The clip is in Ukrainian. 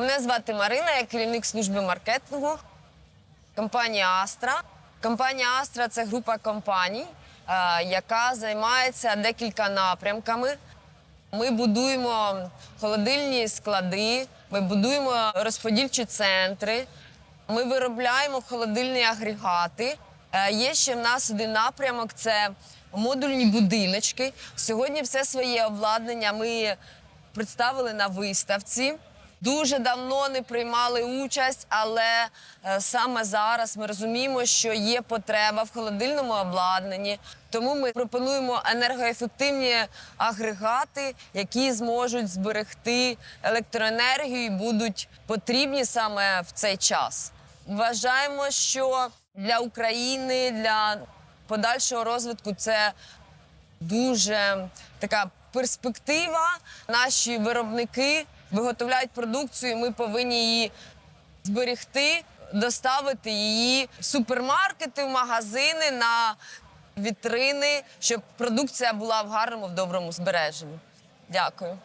Мене звати Марина, я керівник служби маркетингу компанії Астра. Компанія Астра це група компаній, е, яка займається декілька напрямками. Ми будуємо холодильні склади, ми будуємо розподільчі центри, ми виробляємо холодильні агрегати. Е, Є ще в нас один напрямок це модульні будиночки. Сьогодні все своє обладнання ми представили на виставці. Дуже давно не приймали участь, але е, саме зараз ми розуміємо, що є потреба в холодильному обладнанні. Тому ми пропонуємо енергоефективні агрегати, які зможуть зберегти електроенергію і будуть потрібні саме в цей час. Вважаємо, що для України, для подальшого розвитку це дуже така перспектива. Наші виробники виготовляють продукцію. Ми повинні її зберегти, доставити її в супермаркети, в магазини, на вітрини, щоб продукція була в гарному, в доброму збереженні. Дякую.